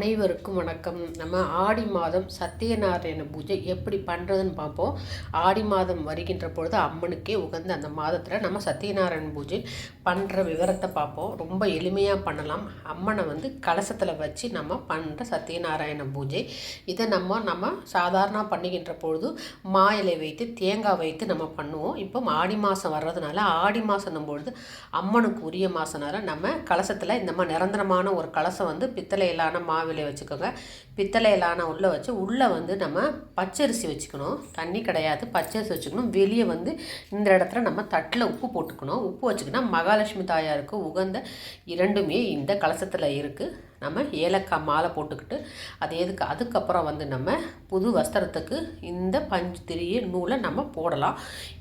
அனைவருக்கும் வணக்கம். நம்ம ஆடி மாதம் சத்தியநாராயண பூஜை எப்படி பண்ணுறதுன்னு பார்ப்போம். ஆடி மாதம் வருகின்ற பொழுது அம்மனுக்கே உகந்த அந்த மாதத்தில் நம்ம சத்தியநாராயண பூஜை பண்ணுற விவரத்தை பார்ப்போம். ரொம்ப எளிமையாக பண்ணலாம். அம்மனை வந்து கலசத்தில் வச்சு நம்ம பண்ணுற சத்தியநாராயண பூஜை. இதை நம்ம நம்ம சாதாரண பண்ணுகின்ற பொழுது மா இலை வைத்து தேங்காய் வைத்து நம்ம பண்ணுவோம். இப்போ ஆடி மாதம் வர்றதுனால ஆடி மாதம் பொழுது அம்மனுக்கு உரிய மாதனால நம்ம கலசத்தில் இந்த மாதிரி நிரந்தரமான ஒரு கலசம் வந்து பித்தளையிலான மாவிலை வச்சுக்கோங்க. பித்தளையிலான உள்ளே வச்சு உள்ளே வந்து நம்ம பச்சரிசி வச்சுக்கணும். தண்ணி கிடையாது பச்சரிசி வச்சுக்கணும். வெளியே வந்து இந்த இடத்துல நம்ம தட்டில் உப்பு போட்டுக்கணும். உப்பு வச்சுக்கணும் மகாலட்சுமி தாயாருக்கு உகந்த இரண்டுமே இந்த கலசத்தில் இருக்குது நம்ம ஏலக்காய் மாலை போட்டுக்கிட்டு அது எதுக்கு? அதுக்கப்புறம் வந்து நம்ம புது வஸ்திரத்துக்கு இந்த பஞ்சு திரிய நூலை நம்ம போடலாம்.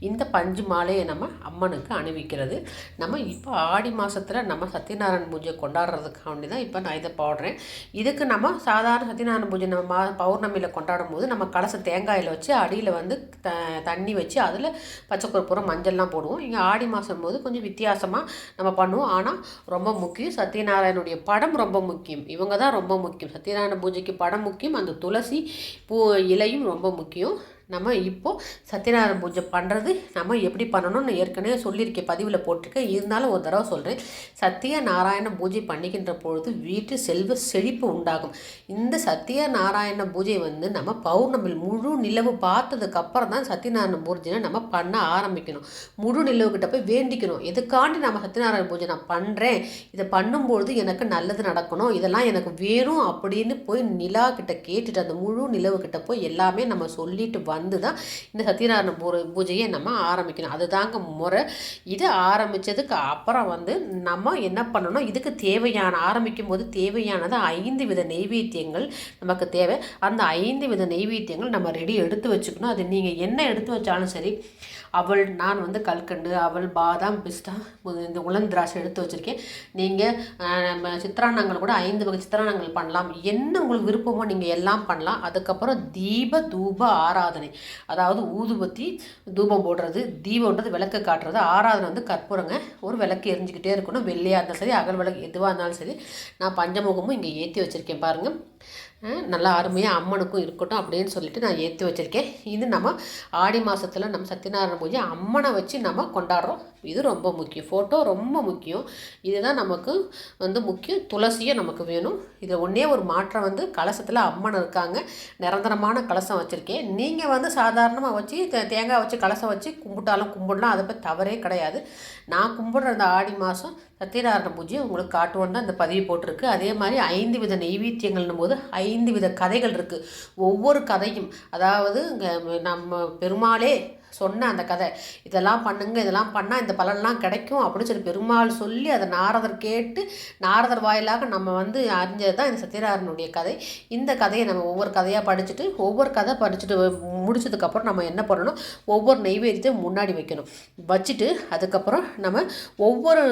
இந்த பஞ்சு மாலையை நம்ம அம்மனுக்கு அணிவிக்கிறது. நம்ம இப்போ ஆடி மாதத்தில் நம்ம சத்யநாராயண பூஜை கொண்டாடுறதுக்காண்டி தான் இப்போ நான் இதை போடுறேன். இதுக்கு நம்ம சாதாரண சத்யநாராயண பூஜை நம்ம மா பௌர்ணமியில் கொண்டாடும் போது நம்ம கலச தேங்காயில் வச்சு அடியில் வந்து த தண்ணி வச்சு அதில் பச்சை கற்பூரம் மஞ்சள்லாம் போடுவோம். இங்கே ஆடி மாதம் போது கொஞ்சம் வித்தியாசமாக நம்ம பண்ணுவோம். ஆனால் ரொம்ப முக்கியம் சத்யநாராயணனுடைய படம் ரொம்ப முக்கியம். இவங்க தான் ரொம்ப முக்கியம். சத்யநாராயண பூஜைக்கு படம் முக்கியம். அந்த துளசி பூ இலையும் ரொம்ப முக்கியம். நம்ம இப்போது சத்யநாராயண பூஜை பண்ணுறது நம்ம எப்படி பண்ணணும்னு ஏற்கனவே சொல்லியிருக்கேன் பதிவில் போட்டிருக்கேன். இருந்தாலும் ஒரு தடவை சொல்கிறேன் சத்திய நாராயண பூஜை பண்ணிக்கின்ற பொழுது வீட்டு செல்வ செழிப்பு உண்டாகும். இந்த சத்திய நாராயண பூஜை வந்து நம்ம பௌர்ணமி முழு நிலவு பார்த்ததுக்கப்புறம் தான் சத்யநாராயண பூஜையை நம்ம பண்ண ஆரம்பிக்கணும். முழு நிலவுக்கிட்ட போய் வேண்டிக்கணும். எதுக்காண்டி நம்ம சத்யநாராயண பூஜை நான் பண்ணுறேன் இதை பண்ணும்பொழுது எனக்கு நல்லது நடக்கணும். இதெல்லாம் எனக்கு வேணும் அப்படின்னு போய் நிலா கிட்ட கேட்டுட்டு அந்த முழு நிலவுக்கிட்ட போய் எல்லாமே நம்ம சொல்லிட்டு வந்து தான் இந்த சத்யநாராயண பூ பூஜையை நம்ம ஆரம்பிக்கணும். அதுதாங்க முறை. இது ஆரம்பித்ததுக்கு அப்புறம் வந்து நம்ம என்ன பண்ணணும்? இதுக்கு தேவையான ஆரம்பிக்கும் போது தேவையானது ஐந்து வித நெய்வேத்தியங்கள் நமக்கு தேவை. அந்த ஐந்து வித நெய்வேத்தியங்கள் நம்ம ரெடி எடுத்து வச்சுக்கணும். அது நீங்கள் என்ன எடுத்து வச்சாலும் சரி அவள் நான் வந்து கல்கண்டு அவள் பாதாம் பிஸ்தா இந்த உலன் திராட்சை எடுத்து வச்சுருக்கேன். நீங்கள் நம்ம கூட ஐந்து வகை சித்திரானங்கள் பண்ணலாம். என்ன உங்களுக்கு விருப்பமோ நீங்கள் எல்லாம் பண்ணலாம். அதுக்கப்புறம் தீப தூப ஆராதனை. அதாவது ஊதுபத்தி தூபம் போடுறது தீபம்ன்றது விளக்கு காட்டுறது ஆராதனை வந்து கற்பூரங்க. ஒரு விளக்கு எரிஞ்சுக்கிட்டே இருக்கணும். வெள்ளையாக இருந்தாலும் சரி அகல் விளக்கு எதுவாக இருந்தாலும் சரி. நான் பஞ்சமுகமும் இங்கே ஏற்றி வச்சுருக்கேன் பாருங்கள் நல்லா அருமையாக அம்மனுக்கும் இருக்கட்டும் அப்படின்னு சொல்லிட்டு நான் ஏற்றி வச்சுருக்கேன். இது நம்ம ஆடி மாதத்தில் நம்ம சத்யநாராயண பூஜை அம்மனை வச்சு நம்ம கொண்டாடுறோம். இது ரொம்ப முக்கியம். ஃபோட்டோ ரொம்ப முக்கியம். இதுதான் நமக்கு வந்து முக்கியம். துளசியும் நமக்கு வேணும். இதில் ஒன்றே ஒரு மாற்றம் வந்து கலசத்தில் அம்மன் இருக்காங்க. நிரந்தரமான கலசம் வச்சுருக்கேன். நீங்கள் வந்து சாதாரணமாக வச்சு தேங்காய் வச்சு கலசம் வச்சு கும்பிட்டாலும் கும்பிடலாம். அதை பற்றி தவறே கிடையாது. நான் கும்பிடுற அந்த ஆடி மாதம் சத்யநாராயண பூஜையை உங்களுக்கு காட்டுவோன்னு தான் இந்த பதிவு போட்டிருக்கு. அதே மாதிரி ஐந்து வித நெய்வேத்தியங்கள்னும் போது ஐந்து வித கதைகள் இருக்குது ஒவ்வொரு கதையும் அதாவது நம்ம பெருமாளே சொன்ன அந்த கதை இதெல்லாம் பண்ணுங்க இதெல்லாம் பண்ணால் இந்த பலன்லாம் கிடைக்கும் அப்படின்னு சொல்லி பெருமாள் சொல்லி அதை நாரதர் கேட்டு நாரதர் வாயிலாக நம்ம வந்து அறிஞ்சது தான் இந்த சத்யநாராயணனுடைய கதை. இந்த கதையை நம்ம ஒவ்வொரு கதையாக படிச்சுட்டு ஒவ்வொரு கதை படிச்சுட்டு முடிச்சதுக்கப்புறம் நம்ம என்ன பண்ணணும்? ஒவ்வொரு நெய்வேத்தியத்தையும் முன்னாடி வைக்கணும். வச்சுட்டு அதுக்கப்புறம் நம்ம ஒவ்வொரு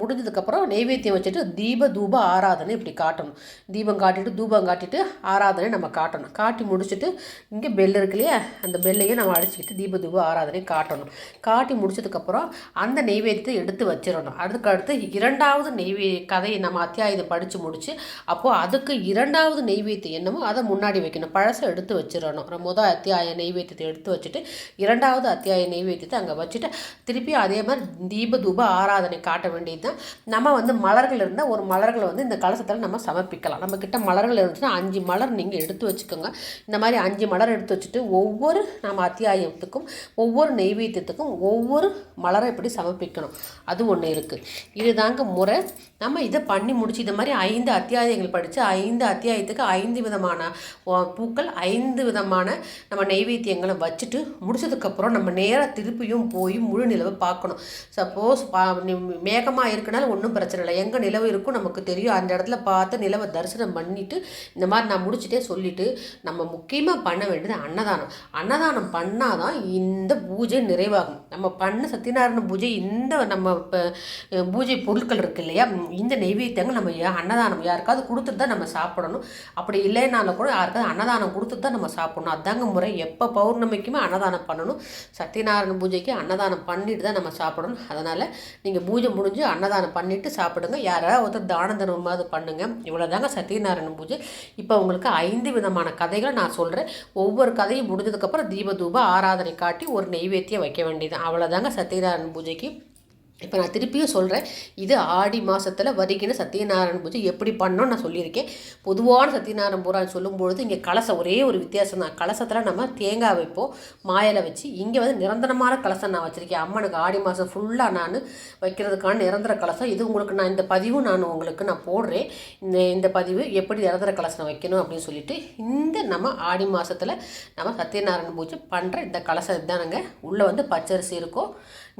முடிஞ்சதுக்கப்புறம் நெய்வேத்தியம் வச்சுட்டு தீப தூப ஆராதனை இப்படி காட்டணும். தீபம் காட்டிட்டு தூபம் காட்டிட்டு ஆராதனை நம்ம காட்டணும். காட்டி முடிச்சுட்டு இங்கே பெல் இருக்கு இல்லையா? அந்த பெல்லையே நம்ம அடிச்சுக்கிட்டு தீப தூப ஆராதனை காட்டணும். காட்டி முடிச்சதுக்கப்புறம் அந்த நெய்வேத்தியத்தை எடுத்து வச்சிடணும். அதுக்கு அடுத்து இரண்டாவது நெய்வே கதையை நம்ம அத்தியாயத்தை படித்து முடித்து அப்போது அதுக்கு இரண்டாவது நெய்வேத்தியம் என்னமோ அதை முன்னாடி வைக்கணும். பழசை எடுத்து வச்சிடணும். முதல் அத்தியாய நெய்வேத்தியத்தை எடுத்து வச்சுட்டு இரண்டாவது அத்தியாய நெய்வேத்தியத்தை அங்கே வச்சுட்டு திருப்பி அதே மாதிரி தீப தூப ஆராதனை காட்ட வேண்டியது தான். நம்ம வந்து மலர்கள் இருந்தால் ஒரு மலர்களை வந்து இந்த கலசத்தில் நம்ம சமர்ப்பிக்கலாம். நம்மக்கிட்ட மலர்கள் இருந்துச்சுன்னா அஞ்சு மலர் நீங்கள் எடுத்து வச்சுக்கோங்க. இந்த மாதிரி அஞ்சு மலர் எடுத்து வச்சுட்டு ஒவ்வொரு நம்ம அத்தியாயத்துக்கும் ஒவ்வொரு நெய்வேத்தியத்துக்கும் ஒவ்வொரு மலரை இப்படி சமர்ப்பிக்கணும். அது ஒன்று இருக்குது இதுதாங்க முறை. நம்ம இதை பண்ணி முடிச்சு இது மாதிரி ஐந்து அத்தியாயங்கள் படித்து ஐந்து அத்தியாயத்துக்கு ஐந்து விதமான பூக்கள் ஐந்து விதமான நம்ம நெய்வேத்தியங்களை வச்சுட்டு முடிச்சதுக்கப்புறம் நம்ம நேராக திருப்பியும் போய் முழு நிலவை பார்க்கணும். சப்போஸ் பா மேகமாக இருக்கனால ஒன்றும் பிரச்சனை இல்லை. எங்கே நிலவு இருக்கும் நமக்கு தெரியும். அந்த இடத்துல பார்த்து நிலவை தரிசனம் பண்ணிவிட்டு இந்த மாதிரி நான் முடிச்சுட்டே சொல்லிவிட்டு நம்ம முக்கியமாக பண்ண வேண்டியது அன்னதானம். அன்னதானம் பண்ணால் தான் இந்த பூஜை நிறைவாகும். நம்ம பண்ண சத்யநாராயண பூஜை இந்த நம்ம இப்போ பூஜை பொருட்கள் இருக்கு இல்லையா? இந்த நெய்வேத்தியங்கள் நம்ம யா- அன்னதானம் யாருக்காவது கொடுத்துட்டு தான் நம்ம சாப்பிடணும். அப்படி இல்லைனாலும் கூட யாருக்காவது அன்னதானம் கொடுத்துட்டு தான் நம்ம சாப்பிடணும். அதாங்க முறை. எப்போ பௌர்ணமிக்குமே அன்னதானம் பண்ணணும். சத்யநாராயண பூஜைக்கு அன்னதானம் பண்ணிட்டு தான் நம்ம சாப்பிடணும். அதனால் நீங்கள் பூஜை முடிஞ்சு அன்னதானம் பண்ணிவிட்டு சாப்பிடுங்க. யாராவது ஒருத்தர் தான தர்மமாவது பண்ணுங்க. இவ்வளோதாங்க சத்யநாராயண பூஜை. இப்போ உங்களுக்கு ஐந்து விதமான கதைகளை நான் சொல்கிறேன் ஒவ்வொரு கதையும் முடிஞ்சதுக்கப்புறம் தீப தூப ஆராதனை காட்டி ஒரு நெய்வேத்தியம் வைக்க வேண்டியது. அவ்வளோதாங்க சத்யநாராயண பூஜைக்கு. இப்போ நான் திருப்பியும் சொல்கிறேன் இது ஆடி மாதத்தில் வருகின சத்யநாராயண பூஜை எப்படி பண்ணணும்னு நான் சொல்லியிருக்கேன். பொதுவான சத்யநாராயண பூரா சொல்லும்பொழுது இங்கே கலசம் ஒரே ஒரு வித்தியாசம் தான். கலசத்தில் நம்ம தேங்காய் வைப்போம் மாயில் வச்சு. இங்கே வந்து நிரந்தரமான கலசம் நான் வச்சுருக்கேன். அம்மனுக்கு ஆடி மாதம் ஃபுல்லாக நான் வைக்கிறதுக்கான நிரந்தர கலசம். இது உங்களுக்கு நான் இந்த பதிவும் நான் உங்களுக்கு நான் போடுறேன். இந்த இந்த பதிவு எப்படி நிரந்தர கலசம் வைக்கணும் அப்படின்னு சொல்லிட்டு இந்த நம்ம ஆடி மாதத்தில் நம்ம சத்யநாராயண பூஜை பண்ணுற இந்த கலசம் இதுதானுங்க உள்ளே வந்து பச்சரிசி இருக்கும்.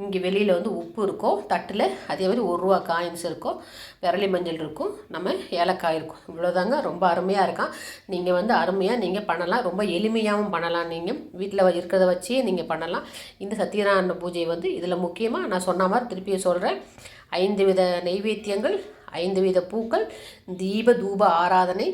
இங்கே வெளியில் வந்து உப்பு இருக்கும் தட்டில். அதே மாதிரி ஒரு ரூபா காயின்ஸ் இருக்கும். விரலி மஞ்சள் இருக்கும். நம்ம ஏலக்காய் இருக்கும். இவ்வளோதாங்க ரொம்ப அருமையாக இருக்கான். நீங்கள் வந்து அருமையாக நீங்கள் பண்ணலாம். ரொம்ப எளிமையாகவும் பண்ணலாம் நீங்கள் வீட்டில் இருக்கிறத வச்சே நீங்கள் பண்ணலாம். இந்த சத்யநாராயண பூஜை வந்து இதில் முக்கியமாக நான் சொன்ன மாதிரி திருப்பியும் சொல்கிறேன் ஐந்து வித நைவேத்தியங்கள் ஐந்து வித பூக்கள் தீப தூப ஆராதனை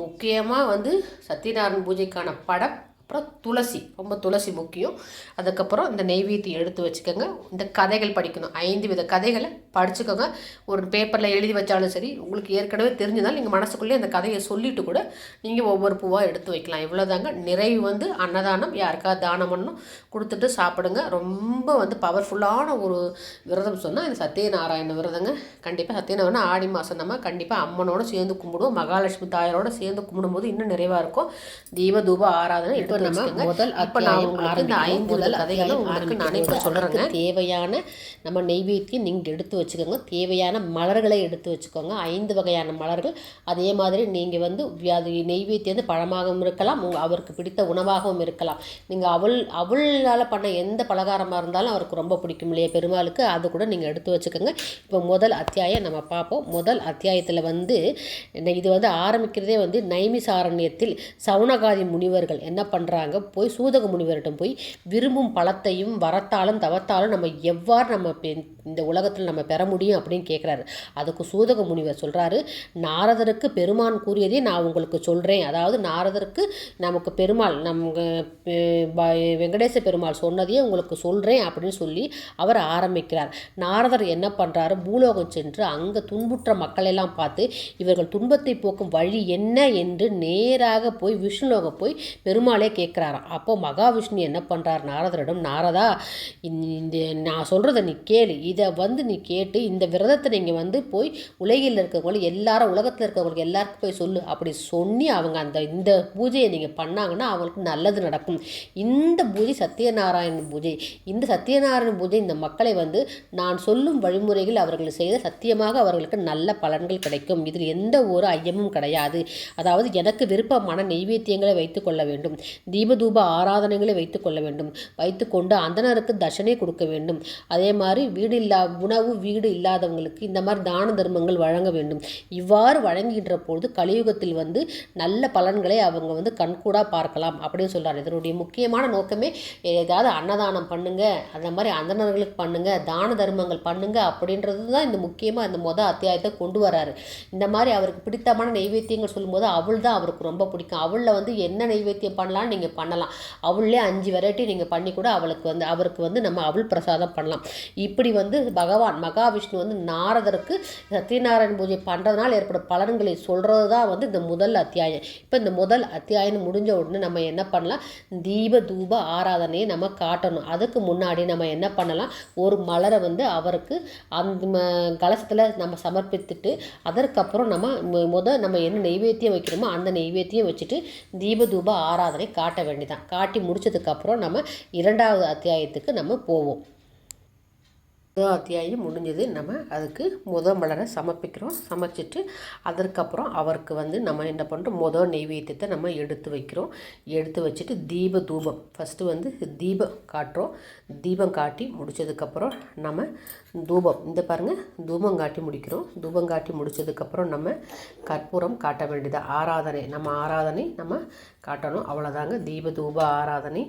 முக்கியமாக வந்து சத்யநாராயண பூஜைக்கான படம் அப்புறம் துளசி ரொம்ப துளசி முக்கியம். அதுக்கப்புறம் இந்த நெய்வேத்தியம் எடுத்து வச்சுக்கோங்க. இந்த கதைகள் படிக்கணும். ஐந்து வித கதைகளை படிச்சுக்கோங்க. ஒரு பேப்பரில் எழுதி வச்சாலும் சரி உங்களுக்கு ஏற்கனவே தெரிஞ்சதால் நீங்கள் மனசுக்குள்ளே அந்த கதையை சொல்லிட்டு கூட நீங்கள் ஒவ்வொரு பூவாக எடுத்து வைக்கலாம். இவ்வளோதாங்க நிறைவு வந்து அன்னதானம். யாருக்காவது தானம் பண்ணணும் கொடுத்துட்டு சாப்பிடுங்க. ரொம்ப வந்து பவர்ஃபுல்லான ஒரு விரதம் சொன்னால் இந்த சத்யநாராயண விரதங்க. கண்டிப்பாக சத்யநாராயண ஆடி மாதம் நம்ம கண்டிப்பாக அம்மனோடு சேர்ந்து கும்பிடுவோம். மகாலட்சுமி தாயாரோட சேர்ந்து கும்பிடும்போது இன்னும் நிறைவாக இருக்கும். தீப தூப ஆராதனை எடுத்து நம்ம வச்சுக்கோங்க. முதல் இப்ப நான் அத்தியாயம் உங்களுக்கு இந்த ஆரம்பிக்கிறோம். ஐந்து முதல் கதைகளை உங்களுக்கு நானே இப்போ சொல்கிறேங்க தேவையான நம்ம நெய்வேத்தியம் நீங்கள் எடுத்து வச்சுக்கோங்க. தேவையான மலர்களை எடுத்து வச்சுக்கோங்க. ஐந்து வகையான மலர்கள். அதே மாதிரி நீங்கள் வந்து அது நெய்வேத்தியம் வந்து பழமாகவும் இருக்கலாம். அவருக்கு பிடித்த உணவாகவும் இருக்கலாம். நீங்கள் அவள் அவளால் பண்ண எந்த பலகாரமாக இருந்தாலும் அவருக்கு ரொம்ப பிடிக்கும் இல்லையா பெருமாளுக்கு? அது கூட நீங்கள் எடுத்து வச்சுக்கோங்க. இப்போ முதல் அத்தியாயம் நம்ம பார்ப்போம். முதல் அத்தியாயத்தில் வந்து இது வந்து ஆரம்பிக்கிறதே வந்து நைமிசாரண்யத்தில் சவுனகாதி முனிவர்கள் என்ன பண்ணுறாங்க போய் சூதக முனிவரிடம் போய் விரும்பும் பழத்தையும் வரத்தாலும் தவத்தாலும் நம்ம எவ்வாறு நம்ம இந்த உலகத்தில் நம்ம பெற முடியும் அப்படின்னு கேட்குறாரு அதுக்கு சூதக முனிவர் சொல்கிறாரு நாரதருக்கு பெருமான் கூறியதே நான் உங்களுக்கு சொல்கிறேன் அதாவது நாரதருக்கு நமக்கு பெருமாள் நம் ப- வெங்கடேச பெருமாள் சொன்னதையே உங்களுக்கு சொல்கிறேன் அப்படின்னு சொல்லி அவர் ஆரம்பிக்கிறார். நாரதர் என்ன பண்ணுறாரு பூலோகம் சென்று அங்கே துன்புற்ற மக்களெல்லாம் பார்த்து இவர்கள் துன்பத்தை போக்கும் வழி என்ன? என்று நேராக போய் விஷ்ணுலோகம் போய் பெருமாளே கேட்குறாராம் அப்போ மகாவிஷ்ணு என்ன பண்ணுறார் நாரதரிடம் நாரதா இந்த நான் சொல்கிறத நீ கேளு. இதை வந்து நீ கேட்டு இந்த விரதத்தை நீங்கள் வந்து போய் உலகில் இருக்கிறவங்களுக்கு எல்லாரும் உலகத்தில் இருக்கவங்களுக்கு எல்லாருக்கும் போய் சொல்லு. அப்படி சொல்லி அவங்க அந்த இந்த பூஜையை நீங்கள் பண்ணாங்கன்னா அவங்களுக்கு நல்லது நடக்கும். இந்த பூஜை சத்யநாராயண பூஜை. இந்த சத்யநாராயண பூஜை இந்த மக்களை வந்து நான் சொல்லும் வழிமுறைகள் அவர்கள் செய்த சத்தியமாக அவர்களுக்கு நல்ல பலன்கள் கிடைக்கும். இதில் எந்த ஒரு ஐயமும் கிடையாது. அதாவது எனக்கு விருப்பமான நெய்வேத்தியங்களை வைத்துக் கொள்ள வேண்டும். தீபதூப ஆராதனைகளை வைத்துக் கொள்ள வேண்டும். வைத்துக்கொண்டு அந்தனருக்கு தர்ஷனை கொடுக்க வேண்டும். அதே மாதிரி வீடு இல்லா உணவு வீடு இல்லாதவங்களுக்கு இந்த மாதிரி தான தர்மங்கள் வழங்க வேண்டும். இவ்வாறு வழங்குகின்ற பொழுது கலியுகத்தில் வந்து நல்ல பலன்களை அவங்க வந்து கண்கூடாக பார்க்கலாம் அப்படின்னு சொல்கிறார் இதனுடைய முக்கியமான நோக்கமே ஏதாவது அன்னதானம் பண்ணுங்கள் அந்த மாதிரி அந்தணர்களுக்கு பண்ணுங்கள் தான தர்மங்கள் பண்ணுங்கள் அப்படின்றது தான் இந்த முக்கியமாக இந்த மொதல் அத்தியாயத்தை கொண்டு வராரு. இந்த மாதிரி அவருக்கு பிடித்தமான நைவேத்தியங்கள் சொல்லும்போது அவள் தான் அவருக்கு ரொம்ப பிடிக்கும். அவளில் வந்து என்ன நைவேத்தியம் பண்ணலாம்னு நீங்கள் பண்ணலாம். அவளே அஞ்சு வெரைட்டி நீங்கள் பண்ணி கூட அவளுக்கு வந்து அவருக்கு வந்து நம்ம அவள் பிரசாதம் பண்ணலாம். இப்படி வந்து பகவான் மகாவிஷ்ணு வந்து நாரதருக்கு சத்யநாராயண பூஜை பண்ணுறதுனால ஏற்படும் பலன்களை சொல்கிறது தான் வந்து இந்த முதல் அத்தியாயம். இப்போ இந்த முதல் அத்தியாயம் முடிஞ்ச உடனே நம்ம என்ன பண்ணலாம்? தீப தூப ஆராதனையை நம்ம காட்டணும். அதுக்கு முன்னாடி நம்ம என்ன பண்ணலாம்? ஒரு மலரை வந்து அவருக்கு அந்த ம- கலசத்தில் நம்ம சமர்ப்பித்துட்டு அதற்கப்புறம் நம்ம முதல் முத நம்ம என்ன நெய்வேத்தியம் வைக்கிறோமோ அந்த நெய்வேத்தியம் வச்சுட்டு தீப தூப ஆராதனை காட்ட வேண்டியதான் காட்டி முடிச்சதுக்கப்புறம் நம்ம இரண்டாவது அத்தியாயத்துக்கு நம்ம போவோம். முதல் அத்தியாயம் முடிஞ்சது. நம்ம அதுக்கு முத மலரை சமர்ப்பிக்கிறோம். சமைச்சிட்டு அதற்கப்புறம் அவருக்கு வந்து நம்ம என்ன பண்ணுறோம் முத நெய்வேத்தியத்தை நம்ம எடுத்து வைக்கிறோம். எடுத்து வச்சுட்டு தீப தூபம். ஃபஸ்ட்டு வந்து தீபம் காட்டுறோம். தீபம் காட்டி முடிச்சதுக்கப்புறம் நம்ம தூபம். இந்த பாருங்கள் தூபம் காட்டி முடிக்கிறோம். தூபம் காட்டி முடிச்சதுக்கப்புறம் நம்ம கற்பூரம் காட்ட வேண்டியது. ஆராதனை. நம்ம ஆராதனை நம்ம காட்டணும். அவ்வளோதாங்க தீப தூப ஆராதனை.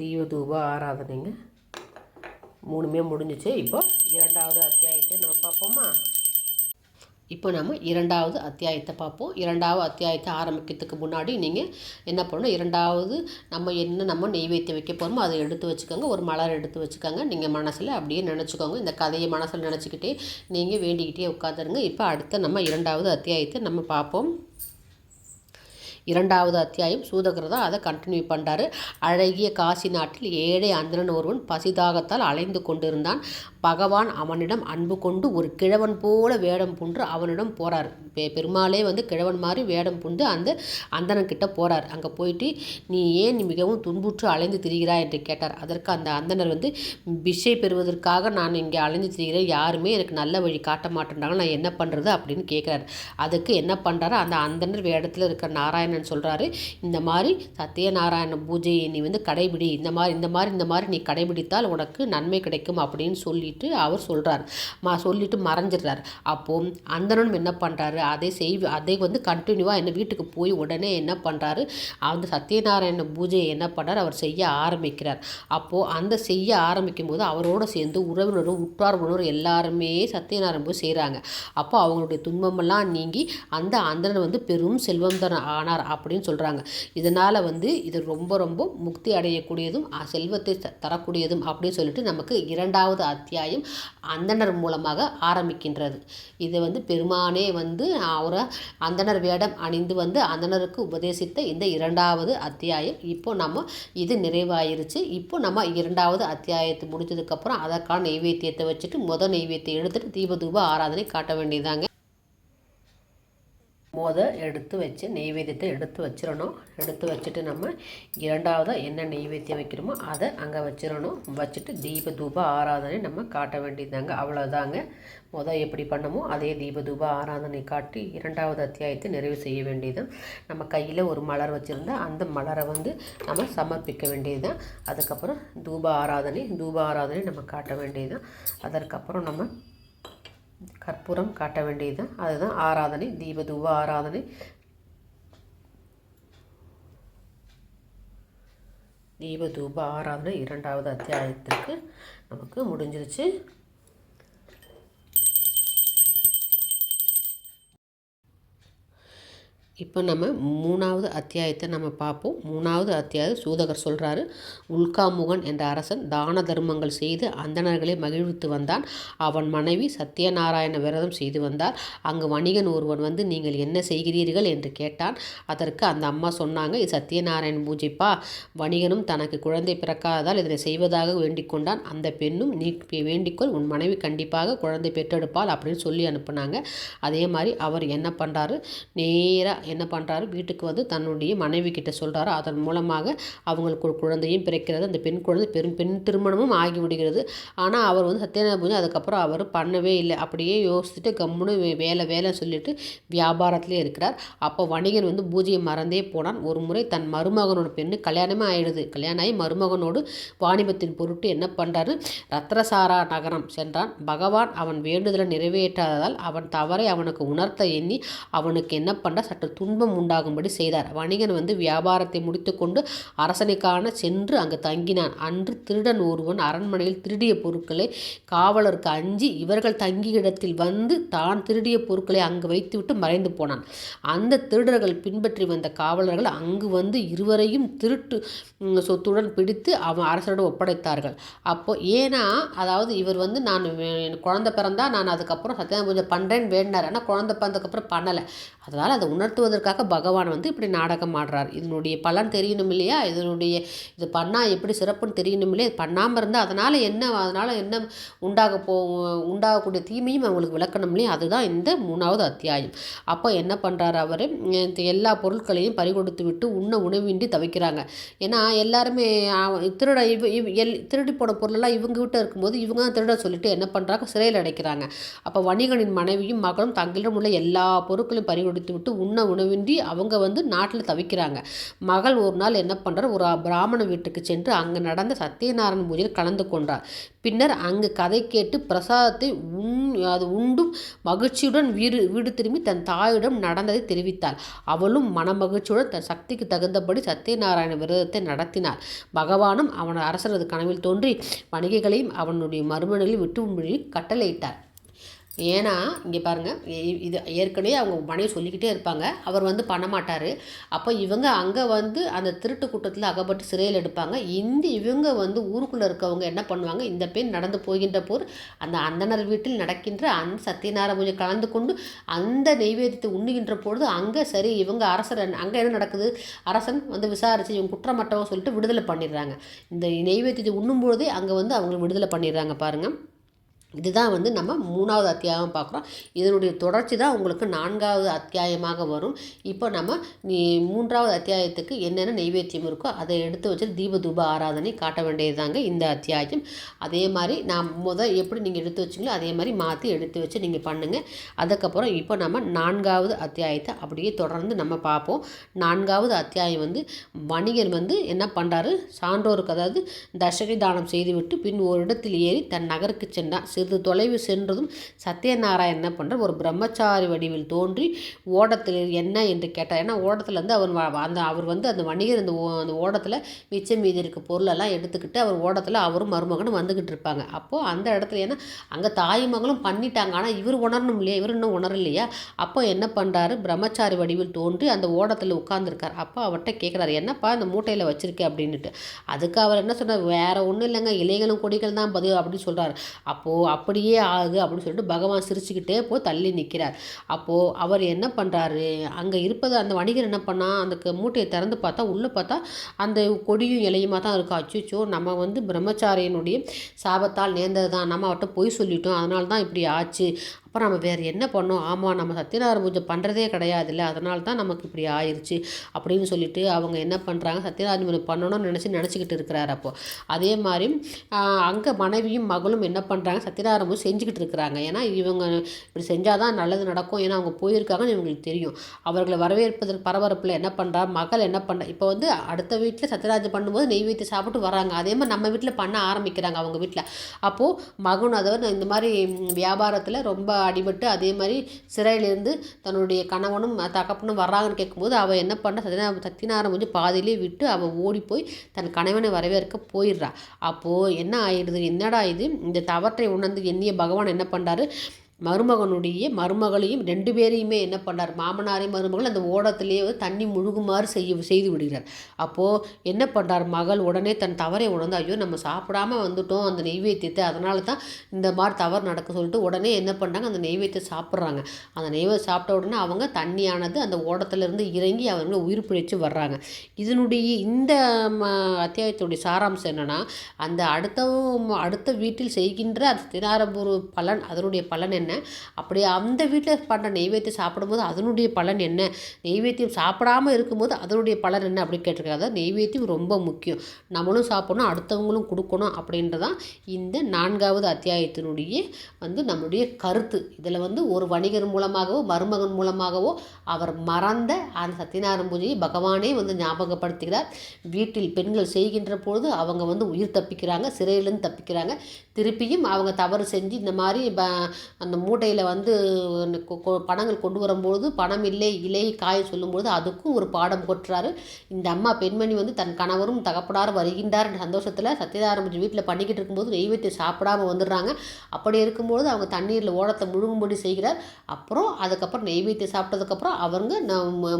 தீப தூப ஆராதனைங்க. மூணுமே முடிஞ்சிச்சு. இப்போ இரண்டாவது அத்தியாயத்தை நம்ம பார்ப்போமா? இப்போ நம்ம இரண்டாவது அத்தியாயத்தை பார்ப்போம். இரண்டாவது அத்தியாயத்தை ஆரம்பிக்கிறதுக்கு முன்னாடி நீங்கள் என்ன பண்ணணும்? இரண்டாவது நம்ம என்ன நம்ம நெய்வேத்தியம் வைக்க போகிறோமோ அதை எடுத்து வச்சுக்கோங்க. ஒரு மலர் எடுத்து வச்சுக்கோங்க. நீங்கள் மனசில் அப்படியே நினச்சிக்கோங்க. இந்த கதையை மனசில் நினச்சிக்கிட்டே நீங்கள் வேண்டிக்கிட்டே உட்காந்துருங்க இப்போ அடுத்த நம்ம இரண்டாவது அத்தியாயத்தை நம்ம பார்ப்போம். இரண்டாவது அத்தியாயம். சூதகர் அதை கண்டினியூ பண்ணுறாரு அழகிய காசி நாட்டில் ஏழை அந்திரன் ஒருவன் பசிதாகத்தால் அலைந்து கொண்டிருந்தான். பகவான் அவனிடம் அன்பு கொண்டு ஒரு கிழவன் போல வேடம் பூண்டு அவனிடம் போகிறார் பெ பெருமாளே வந்து கிழவன் மாதிரி வேடம் பூண்டு அந்த அந்தணன்கிட்ட போகிறார் அங்கே போயிட்டு நீ ஏன் நீ மிகவும் துன்புற்று அலைந்து திரிகிறாய்? என்று கேட்டார். அதற்கு அந்த அந்தனர் வந்து பிஷை பெறுவதற்காக நான் இங்கே அலைந்து திரிகிறேன். யாருமே எனக்கு நல்ல வழி காட்ட மாட்டேன்றாங்க. நான் என்ன பண்ணுறது அப்படின்னு கேட்குறாரு. அதுக்கு என்ன பண்ணுறாரு அந்த அந்தனர் வேடத்தில் இருக்கிற நாராயணன் சொல்கிறாரு இந்த மாதிரி சத்யநாராயண பூஜையை நீ வந்து கடைபிடி. இந்த மாதிரி இந்த மாதிரி இந்த மாதிரி நீ கடைபிடித்தால் உனக்கு நன்மை கிடைக்கும் அப்படின்னு சொல்லிட்டு அவர் சொல்கிறார் மா சொல்லிட்டு மறைஞ்சிடுறார். அப்போது அந்தனும் என்ன பண்ணுறாரு அதை செய் அதை வந்து கண்டினியூவாக என்ன வீட்டுக்கு போய் உடனே என்ன பண்ணுறாரு அந்த சத்யநாராயண பூஜையை என்ன பண்ணுறார் அவர் செய்ய ஆரம்பிக்கிறார். அப்போது அந்த செய்ய ஆரம்பிக்கும் போது அவரோடு சேர்ந்து உறவினரும் உற்றார் உணர் எல்லாருமே சத்யநாராயண பூஜை செய்கிறாங்க அப்போ அவங்களுடைய துன்பமெல்லாம் நீங்கி அந்த அந்தனர் வந்து பெரும் செல்வந்தன் ஆனார் அப்படின்னு சொல்கிறாங்க இதனால் வந்து இது ரொம்ப ரொம்ப முக்தி அடையக்கூடியதும் செல்வத்தை த- தரக்கூடியதும் அப்படின்னு சொல்லிட்டு நமக்கு இரண்டாவது அத்தியாயம் அந்தணர் மூலமாக ஆரம்பிக்கின்றது. இது வந்து பெருமானே வந்து அவரை அந்தணர் வேடம் அணிந்து வந்து அந்தணருக்கு உபதேசித்த இந்த இரண்டாவது அத்தியாயம். இப்போ நம்ம இது நிறைவாயிருச்சு. இப்போ நம்ம இரண்டாவது அத்தியாயத்தை முடிஞ்சதுக்கப்புறம் அதற்கான நெய்வேத்தியத்தை வச்சுட்டு முதல் நெய்வேத்தியம் எடுத்துட்டு தீபதூப ஆராதனை காட்ட வேண்டியதாங்க. மோத எடுத்து வச்சு நெய்வேத்தியத்தை எடுத்து வச்சிடணும். எடுத்து வச்சுட்டு நம்ம இரண்டாவதாக என்ன நெய்வேத்தியம் வைக்கிறோமோ அதை அங்கே வச்சிடணும். வச்சுட்டு தீப தூப ஆராதனை நம்ம காட்ட வேண்டியதாங்க அவ்வளோதாங்க முத எப்படி பண்ணமோ அதே தீப தூப ஆராதனை காட்டி இரண்டாவது அத்தியாயத்தை நிறைவு செய்ய வேண்டியது. நம்ம கையில் ஒரு மலர் வச்சுருந்தா அந்த மலரை வந்து நம்ம சமர்ப்பிக்க வேண்டியதுதான். அதுக்கப்புறம் தூப ஆராதனை தூப ஆராதனை நம்ம காட்ட வேண்டியதுதான். அதற்கப்புறம் நம்ம கற்பூரம் காட்ட வேண்டியது. அதுதான் ஆராதனை தீப தூப ஆராதனை. தீப தூப ஆராதனை இரண்டாவது அத்தியாயத்திற்கு நமக்கு முடிஞ்சிருச்சு. இப்போ நம்ம மூணாவது அத்தியாயத்தை நம்ம பார்ப்போம். மூணாவது அத்தியாயம் சூதகர் சொல்கிறாரு உல்காமுகன் என்ற அரசன் தான தர்மங்கள் செய்து அந்தணர்களை மகிழ்வித்து வந்தான். அவன் மனைவி சத்யநாராயண விரதம் செய்து வந்தார். அங்கு வணிகன் ஒருவன் வந்து நீங்கள் என்ன செய்கிறீர்கள்? என்று கேட்டான். அதற்கு அந்த அம்மா சொன்னாங்க இது சத்யநாராயண பூஜைப்பா வணிகனும் தனக்கு குழந்தை பிறக்காததால் இதனை செய்வதாக வேண்டிக் கொண்டான். அந்த பெண்ணும் நீ வேண்டிக்கொள் உன் மனைவி கண்டிப்பாக குழந்தை பெற்றெடுப்பாள் அப்படின்னு சொல்லி அனுப்புனாங்க. அதே மாதிரி அவர் என்ன பண்ணுறாரு நேராக என்ன பண்ணுறாரு வீட்டுக்கு வந்து தன்னுடைய மனைவி கிட்ட சொல்கிறாரு அதன் மூலமாக அவங்களுக்கு ஒரு குழந்தையும் பிறக்கிறது. அந்த பெண் குழந்தை பெரும் பெண் திருமணமும் ஆகிவிடுகிறது ஆனால் அவர் வந்து சத்யநாராயண பூஜை அதுக்கப்புறம் அவர் பண்ணவே இல்லை. அப்படியே யோசிச்சுட்டு கம்முன்னு வே- வேலை வேலை சொல்லிட்டு வியாபாரத்திலே இருக்கிறார். அப்போ வணிகன் வந்து பூஜையை மறந்தே போனான். ஒரு முறை தன் மருமகனோட பெண்ணு கல்யாணமே ஆயிடுது. கல்யாணம் ஆகி மருமகனோடு வாணிபத்தின் பொருட்டு என்ன பண்ணுறாரு ரத்னசாரா நகரம் சென்றான். பகவான் அவன் வேண்டுதலை நிறைவேற்றாததால் அவன் தவறை அவனுக்கு உணர்த்த எண்ணி அவனுக்கு என்ன பண்ணுறா சற்று துன்பம் உண்டாகும்படி செய்தார். வணிகன் வந்து வியாபாரத்தை முடித்துக்கொண்டு அரசனை காண சென்று அங்கு தங்கினான். அன்று திருடன் ஒருவன் அரண்மனையில் திருடிய பொருட்களை காவலருக்கு அஞ்சி இவர்கள் தங்கிய இடத்தில் வந்து தான் திருடிய பொருட்களை அங்கு வைத்துவிட்டு மறைந்து போனான். அந்த திருடர்கள் பின்பற்றி வந்த காவலர்கள் அங்கு வந்து இருவரையும் திருட்டு சொத்துடன் பிடித்து அவன் அரசரிடம் ஒப்படைத்தார்கள். அப்போ ஏன்னா அதாவது இவர் வந்து நான் குழந்தை பிறந்தா நான் அதுக்கப்புறம் சத்தியம் பூஜை பண்ணுறேன்னு வேண்டினார் ஆனால் குழந்தை பிறந்ததுக்கப்புறம் பண்ணலை. அதனால் அதை உணர்த்துவதற்காக பகவான் வந்து இப்படி நாடகம் ஆடுறார். இதனுடைய பலன் தெரியணும் இல்லையா? இதனுடைய இது பண்ணால் எப்படி சிறப்புன்னு தெரியணும் இல்லையா? இது பண்ணாமல் இருந்தால் அதனால் என்ன அதனால் என்ன உண்டாக போ உண்டாகக்கூடிய தீமையும் அவங்களுக்கு விளக்கணும் இல்லையா? அதுதான் இந்த மூணாவது அத்தியாயம். அப்போ என்ன பண்ணுறாரு அவர்? எல்லா பொருட்களையும் பறிகொடுத்து விட்டு உண்ண உணவின்றி தவிக்கிறாங்க. ஏன்னா எல்லாருமே திருட இவ இவ் எல் திருடி போன பொருளெல்லாம் இவங்க கிட்ட இருக்கும்போது இவங்க தான் திருட சொல்லிட்டு என்ன பண்ணுறாங்க சிறையில் அடைக்கிறாங்க. அப்போ வணிகனின் மனைவியும் மகளும் தங்களிடம் உள்ள எல்லா பொருட்களையும் பறிகொடுத்து விட்டு உண்ண உணவின்றி அவங்க வந்து நாட்டில் தவிக்கிறாங்க. மகள் ஒரு நாள் என்ன பண்ணுறார் ஒரு பிராமண வீட்டுக்கு சென்று அங்கே நடந்த சத்யநாராயண பூஜையில் கலந்து கொண்டார். பின்னர் அங்கு கதை கேட்டு பிரசாதத்தை உண் அது உண்டும் மகிழ்ச்சியுடன் வீடு வீடு திரும்பி தன் தாயிடம் நடந்ததை தெரிவித்தாள். அவளும் மனமகிழ்ச்சியுடன் தன் சக்திக்கு தகுந்தபடி சத்யநாராயண விரதத்தை நடத்தினாள். பகவானும் அவன் அரசரது கனவில் தோன்றி வணிகைகளையும் அவனுடைய மருமகளையும் விட்டு கட்டளையிட்டார். ஏன்னா இங்கே பாருங்கள் இது ஏற்கனவே அவங்க மனைவி சொல்லிக்கிட்டே இருப்பாங்க. அவர் வந்து பண்ண மாட்டார் அப்போ இவங்க அங்கே வந்து அந்த திருட்டு கூட்டத்தில் அகப்பட்டு சிறையில் எடுப்பாங்க. இந்த இவங்க வந்து ஊருக்குள்ளே இருக்கவங்க என்ன பண்ணுவாங்க? இந்த பெண் நடந்து போகின்ற போர் அந்த அந்தனர் வீட்டில் நடக்கின்ற அந்த சத்யநாராயண பூஜை கலந்து கொண்டு அந்த நெய்வேத்தியத்தை உண்ணுகின்ற பொழுது அங்கே சரி இவங்க அரசர் அங்கே என்ன நடக்குது? அரசன் வந்து விசாரித்து இவங்க குற்றமற்றவங்க சொல்லிட்டு விடுதலை பண்ணிடுறாங்க. இந்த நெய்வேத்தியத்தை உண்ணும்பொழுதே அங்கே வந்து அவங்க விடுதலை பண்ணிடுறாங்க பாருங்கள் இதுதான் வந்து நம்ம மூணாவது அத்தியாயம் பார்க்குறோம். இதனுடைய தொடர்ச்சி தான் உங்களுக்கு நான்காவது அத்தியாயமாக வரும். இப்போ நம்ம நீ மூன்றாவது அத்தியாயத்துக்கு என்னென்ன நைவேத்தியம் இருக்கோ அதை எடுத்து வச்சு தீப தூப ஆராதனை காட்ட வேண்டியதுதாங்க இந்த அத்தியாயம். அதே மாதிரி நான் முதல் எப்படி நீங்கள் எடுத்து வச்சிங்களோ அதே மாதிரி மாற்றி எடுத்து வச்சு நீங்கள் பண்ணுங்கள் அதுக்கப்புறம் இப்போ நம்ம நான்காவது அத்தியாயத்தை அப்படியே தொடர்ந்து நம்ம பார்ப்போம். நான்காவது அத்தியாயம் வந்து வணிகர் வந்து என்ன பண்ணுறாரு சான்றோருக்கு அதாவது தசகை தானம் செய்துவிட்டு பின் ஒரு இடத்தில் ஏறி தன் நகருக்கு சென்றான் சிறிது தொலைவு சென்றதும் சத்யநாராயணன் என்ன பண்ணுற ஒரு பிரம்மச்சாரி வடிவில் தோன்றி ஓடத்தில் என்ன என்று கேட்டார். ஏன்னா ஓடத்தில் வந்து அவர் அந்த அவர் வந்து அந்த வணிகர் அந்த அந்த ஓடத்தில் மிச்சம் மீதி இருக்க பொருளெல்லாம் எடுத்துக்கிட்டு அவர் ஓடத்தில் அவரும் மருமகனும் வந்துக்கிட்டு இருப்பாங்க. அப்போது அந்த இடத்துல ஏன்னா அங்கே தாய் மகளும் பண்ணிட்டாங்க. ஆனால் இவர் உணரணும் இல்லையா? இவர் இன்னும் உணரலையா? அப்போ என்ன பண்ணுறாரு பிரம்மச்சாரி வடிவில் தோன்றி அந்த ஓடத்தில் உட்காந்துருக்கார் அப்போ அவர்கிட்ட கேட்குறாரு என்னப்பா இந்த மூட்டையில் வச்சுருக்கேன் அப்படின்ட்டு அதுக்கு அவர் என்ன சொன்னார்? வேறு ஒன்றும் இல்லைங்க. இலைகளும் கொடிகள் தான் பதிவு அப்படின்னு சொல்கிறார் அப்போது அப்படியே ஆகு அப்படின்னு சொல்லிட்டு பகவான் சிரிச்சுக்கிட்டே போய் தள்ளி நிற்கிறார் அப்போது அவர் என்ன பண்ணுறாரு அங்கே இருப்பது அந்த வணிகர் என்ன பண்ணால் அந்த மூட்டையை திறந்து பார்த்தா உள்ளே பார்த்தா அந்த கொடியும் இலையுமா தான் இருக்கும். அச்சுச்சோ நம்ம வந்து பிரம்மச்சாரியனுடைய சாபத்தால் நேர்ந்தது தான் நம்ம அவர்கிட்ட பொய் சொல்லிட்டோம். அதனால தான் இப்படி ஆச்சு. அப்புறம் நம்ம வேறு என்ன பண்ணோம்? ஆமாம் நம்ம சத்யநாராயண பூஜை பண்ணுறதே கிடையாதுல்ல. அதனால தான் நமக்கு இப்படி ஆயிடுச்சு அப்படின்னு சொல்லிட்டு அவங்க என்ன பண்ணுறாங்க சத்யநாராயண பூஜை பண்ணணும்னு நினச்சி நினச்சிக்கிட்டு இருக்கிறார் அப்போது அதே மாதிரி அங்கே மனைவியும் மகளும் என்ன பண்ணுறாங்க சத்யநாராயண பூஜை செஞ்சுக்கிட்டு இருக்கிறாங்க. ஏன்னா இவங்க இப்படி செஞ்சால் தான் நல்லது நடக்கும். ஏன்னா அவங்க போயிருக்காங்கன்னு இவங்களுக்கு தெரியும். அவர்களை வரவேற்பதற்கு பரபரப்பில் என்ன பண்ணுறா மகள் என்ன பண்ணுறா இப்போ வந்து அடுத்த வீட்டில் சத்யராஜ் பண்ணும்போது நெய்வேத்தியம் சாப்பிட்டு வராங்க. அதே மாதிரி நம்ம வீட்டில் பண்ண ஆரம்பிக்கிறாங்க அவங்க வீட்டில் அப்போது மகன் அதாவது இந்த மாதிரி வியாபாரத்தில் ரொம்ப அடிபட்டு அதே மாதிரி சிறையிலேருந்து தன்னுடைய கணவனும் தகப்பனும் வர்றாங்கன்னு கேட்கும்போது அவள் என்ன பண்ணுறா சத்யநா சத்தியநாரம் கொஞ்சம் பாதியிலே விட்டு அவள் ஓடி போய் தன் கணவனை வரவேற்க போயிடுறா. அப்போது என்ன ஆயிடுது? என்னடா இது? இந்த தவற்றை உணர்ந்து எண்ணிய பகவான் என்ன பண்ணுறாரு மருமகனுடைய மருமகளையும் ரெண்டு பேரையுமே என்ன பண்ணார்? மாமனாரையும் மருமகள் அந்த ஓடத்திலேயே வந்து தண்ணி முழுகுமாறு செய்ய செய்து விடுகிறார். அப்போது என்ன பண்ணுறார் மகள் உடனே தன் தவறை உணர்ந்து ஐயோ நம்ம சாப்பிடாம வந்துட்டோம் அந்த நெய்வேத்தியத்தை. அதனால தான் இந்த மாதிரி தவறு நடக்க சொல்லிட்டு உடனே என்ன பண்ணுறாங்க அந்த நெய்வேத்தியத்தை சாப்பிட்றாங்க. அந்த நெய்வேத்தியம் சாப்பிட்ட உடனே அவங்க தண்ணியானது அந்த ஓடத்துலேருந்து இறங்கி அவங்க உயிர் பிழைச்சி வர்றாங்க. இதனுடைய இந்த அத்தியாயத்துடைய சாராம்சம் என்னென்னா அந்த அடுத்த அடுத்த வீட்டில் செய்கின்ற அந்த தினாரபூர் பலன் அதனுடைய பலன் என்ன? என்ன? அப்படி அந்த வீட்டில் பண்ணுற நெய்வேத்தியம் சாப்பிடும்போது அதனுடைய பலன் என்ன? நெய்வேத்தியம் சாப்பிடாமல் இருக்கும்போது அதனுடைய பலன் என்ன அப்படின்னு கேட்டிருக்காங்க நெய்வேத்தியம் ரொம்ப முக்கியம். நம்மளும் சாப்பிடணும் அடுத்தவங்களும் கொடுக்கணும் அப்படின்றதான் இந்த நான்காவது அத்தியாயத்தினுடைய வந்து நம்முடைய கருத்து. இதில் வந்து ஒரு வணிகர் மூலமாகவோ மருமகன் மூலமாகவோ அவர் மறந்த அந்த சத்யநாராயண பூஜையை பகவானே வந்து ஞாபகப்படுத்துகிறார். வீட்டில் பெண்கள் செய்கின்ற பொழுது அவங்க வந்து உயிர் தப்பிக்கிறாங்க சிறையிலேருந்து தப்பிக்கிறாங்க. திருப்பியும் அவங்க தவறு செஞ்சு இந்த மாதிரி அந்த மூட்டையில் வந்து பணங்கள் கொண்டு வரும்பொழுது பணம் இல்லை இலை காய சொல்லும்பொழுது அதுக்கும் ஒரு பாடம் கொட்டுறாரு இந்த அம்மா பெண்மணி வந்து தன் கணவரும் தகப்படார் வருகின்றார் என்ற சந்தோஷத்தில் சத்யதாரம் வீட்டில் பண்ணிக்கிட்டு இருக்கும்போது நெய்வேத்தியை சாப்பிடாமல் வந்துடுறாங்க. அப்படி இருக்கும்பொழுது அவங்க தண்ணீரில் ஓடத்தை முழுகும்படி செய்கிறார். அப்புறம் அதுக்கப்புறம் நெய்வேத்தியம் சாப்பிட்டதுக்கப்புறம் அவங்க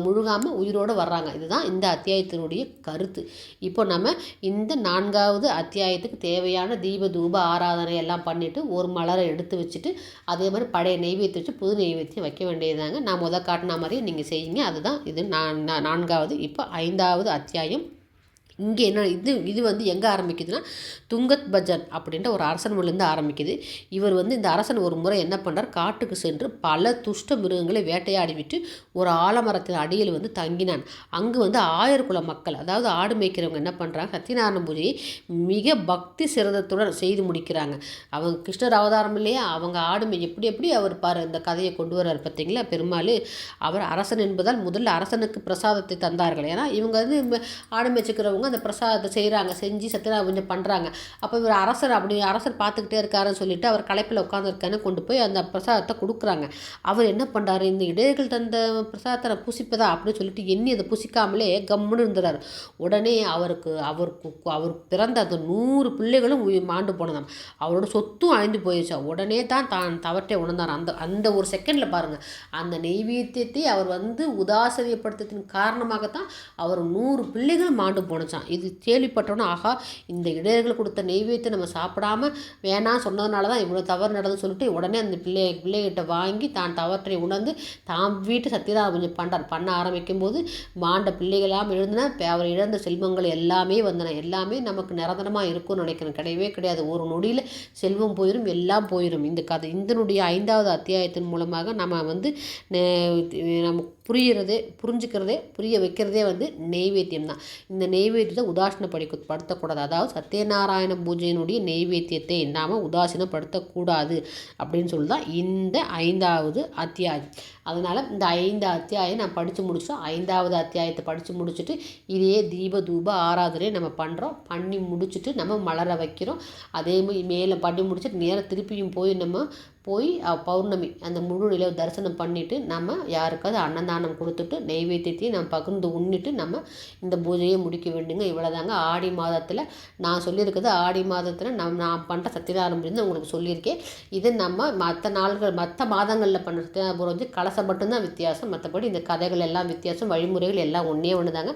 முழுகாமல் உயிரோடு வர்றாங்க. இதுதான் இந்த அத்தியாயத்தினுடைய கருத்து. இப்போ நம்ம இந்த நான்காவது அத்தியாயத்துக்கு தேவையான தீப தூப ஆராதனை எல்லாம் பண்ணிவிட்டு ஒரு மலரை எடுத்து வச்சுட்டு அதே மாதிரி பழைய நெய்வேத்தியம் வச்சு புது நெய்வேத்தியம் வைக்க வேண்டியதாங்க நான் முதல் காட்டின மாதிரியே நீங்கள் செய்யுங்க. அதுதான் இது நான் நான்காவது இப்போ ஐந்தாவது அத்தியாயம் இங்கே என்ன இது இது வந்து எங்கே ஆரம்பிக்குதுன்னா துங்கத் பஜன் அப்படின்ற ஒரு அரசன் மொழிலேருந்து ஆரம்பிக்குது. இவர் வந்து இந்த அரசன் ஒரு முறை என்ன பண்ணுறார் காட்டுக்கு சென்று பல துஷ்ட மிருகங்களை வேட்டையாடி விட்டு ஒரு ஆலமரத்தின் அடியில் வந்து தங்கினான். அங்கு வந்து ஆயிரக்குல மக்கள் அதாவது ஆடு மேய்க்கிறவங்க என்ன பண்ணுறாங்க சத்யநாராயண பூஜையை மிக பக்தி சிரதத்துடன் செய்து முடிக்கிறாங்க. அவங்க கிருஷ்ணர் அவதாரம் இல்லையா? அவங்க ஆடு மேய் எப்படி எப்படி அவர் பாரு இந்த கதையை கொண்டு வர்றார் பார்த்தீங்களா? பெருமாள் அவர் அரசன் என்பதால் முதல்ல அரசனுக்கு பிரசாதத்தை தந்தார்கள். ஏன்னா இவங்க வந்து ஆடு மேய்ச்சிக்கிறவங்க அந்த பிரசாதத்தை செய்கிறாங்க செஞ்சு சத்யநாராயண பூஜை பண்ணுறாங்க அப்போ இவர் அரசர் அப்படி அரசர் பார்த்துக்கிட்டே இருக்காருன்னு சொல்லிட்டு அவர் களைப்பில் உட்காந்துருக்கான்னு கொண்டு போய் அந்த பிரசாதத்தை கொடுக்குறாங்க. அவர் என்ன பண்ணுறாரு இந்த இடையர்கள் தந்த பிரசாதத்தை நான் பூசிப்பதா? அப்படின்னு சொல்லிட்டு எண்ணி அதை புசிக்காமலே கம்முன்னு இருந்துறாரு. உடனே அவருக்கு அவருக்கு அவர் பிறந்த அந்த நூறு பிள்ளைகளும் மாண்டு போனதாம். அவரோட சொத்தும் அழிந்து போயிடுச்சா. உடனே தான் தான் தவற்றை உணர்ந்தார். அந்த அந்த ஒரு செகண்டில் பாருங்கள் அந்த நெய்வேத்தியத்தை அவர் வந்து உதாசீனப்படுத்தத்தின் காரணமாகத்தான் அவர் நூறு பிள்ளைகள் மாண்டு போணுச்சான் இது கேள்விப்பட்டோன்னே ஆகா இந்த இடையர்கள் கொடுத்த நெய்வேத்தியம் நம்ம சாப்பிடாம வேணாம் சொன்னதுனால தான் இவ்வளோ தவறு நடந்து சொல்லிட்டு உடனே அந்த பிள்ளை பிள்ளைகிட்ட வாங்கி தான் தவற்றை உணர்ந்து தாம் வீட்டு சத்தியதான் கொஞ்சம் பண்ணுறார் பண்ண ஆரம்பிக்கும் போது மாண்ட பிள்ளைகளாம் எழுந்தின. அவர் இழந்த செல்வங்கள் எல்லாமே வந்தன. எல்லாமே நமக்கு நிரந்தரமாக இருக்கும்னு நினைக்கிறேன். கிடையவே கிடையாது. ஒரு நொடியில் செல்வம் போயிடும் எல்லாம் போயிடும் இந்த கதை இந்தனுடைய ஐந்தாவது அத்தியாயத்தின் மூலமாக நம்ம வந்து நே- நம்ம புரிகிறதே புரிஞ்சுக்கிறதே புரிய வைக்கிறதே வந்து நெய்வேத்தியம் தான் இந்த நைவேத்தியத்தை உதாசீனப்படுத்த படுத்தக்கூடாது. அதாவது சத்யநாராயண பூஜையினுடைய நெய்வேத்தியத்தை நாம் உதாசீனப்படுத்தக்கூடாது அப்படின்னு சொல்லி தான் இந்த ஐந்தாவது அத்தியாயம். அதனால் இந்த ஐந்து அத்தியாயம் நான் படித்து முடிச்சோம் ஐந்தாவது அத்தியாயத்தை படித்து முடிச்சுட்டு இதே தீப தூப ஆராதனை நம்ம பண்ணுறோம் பண்ணி முடிச்சுட்டு நம்ம மலர வைக்கிறோம். அதே மாதிரி மேலே பண்ணி முடிச்சுட்டு நேராக திருப்பியும் போய் நம்ம போய் பௌர்ணமி அந்த முழு நிலவு தரிசனம் பண்ணிவிட்டு நம்ம யாருக்காவது அன்னதானம் கொடுத்துட்டு நெய்வேத்தியத்தையும் நம்ம பகிர்ந்து உண்ணிட்டு நம்ம இந்த பூஜையை முடிக்க வேண்டுங்க. இவ்வளோதாங்க ஆடி மாதத்தில் நான் சொல்லியிருக்கிறது ஆடி மாதத்தில் நம் நான் பண்ணுற சத்யநாராயண பூஜை உங்களுக்கு சொல்லியிருக்கேன். இது நம்ம மற்ற நாள்கள் மற்ற மாதங்களில் பண்ணுற சத்யநாராயண வந்து கலசம் மட்டும்தான் வித்தியாசம். மற்றபடி இந்த கதைகள் எல்லாம் வித்தியாசம் வழிமுறைகள் எல்லாம் ஒன்றே ஒன்று தாங்க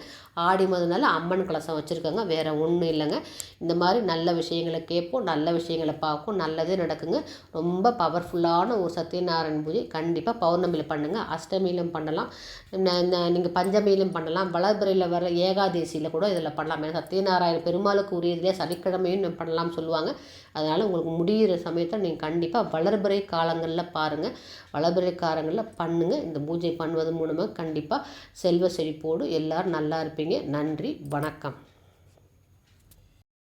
ஆடி மாதம்னால அம்மன் கலசம் வச்சுருக்காங்க. வேறு ஒன்றும் இல்லைங்க. இந்த மாதிரி நல்ல விஷயங்களை கேட்போம் நல்ல விஷயங்களை பார்ப்போம். நல்லதே நடக்குங்க. ரொம்ப பவர் பவர்ஃபுல்லான ஒரு சத்யநாராயண பூஜை. கண்டிப்பாக பௌர்ணமியில் பண்ணுங்கள் அஷ்டமியிலும் பண்ணலாம். நீங்கள் பஞ்சமியிலும் பண்ணலாம். வளர்பிறையில் வர ஏகாதேசியில் கூட இதில் பண்ணலாம். ஏன்னா சத்யநாராயண பெருமாளுக்கு உரியதிலே சனிக்கிழமையும் பண்ணலாம்னு சொல்லுவாங்க. அதனால் உங்களுக்கு முடிகிற சமயத்தில் நீங்கள் கண்டிப்பாக வளர்பிறை காலங்களில் பாருங்கள் வளர்பிறை காலங்களில் பண்ணுங்கள் இந்த பூஜை பண்ணுவது மூலமாக கண்டிப்பாக செல்வ செழிப்போடு எல்லோரும் நல்லா இருப்பீங்க. நன்றி. வணக்கம்.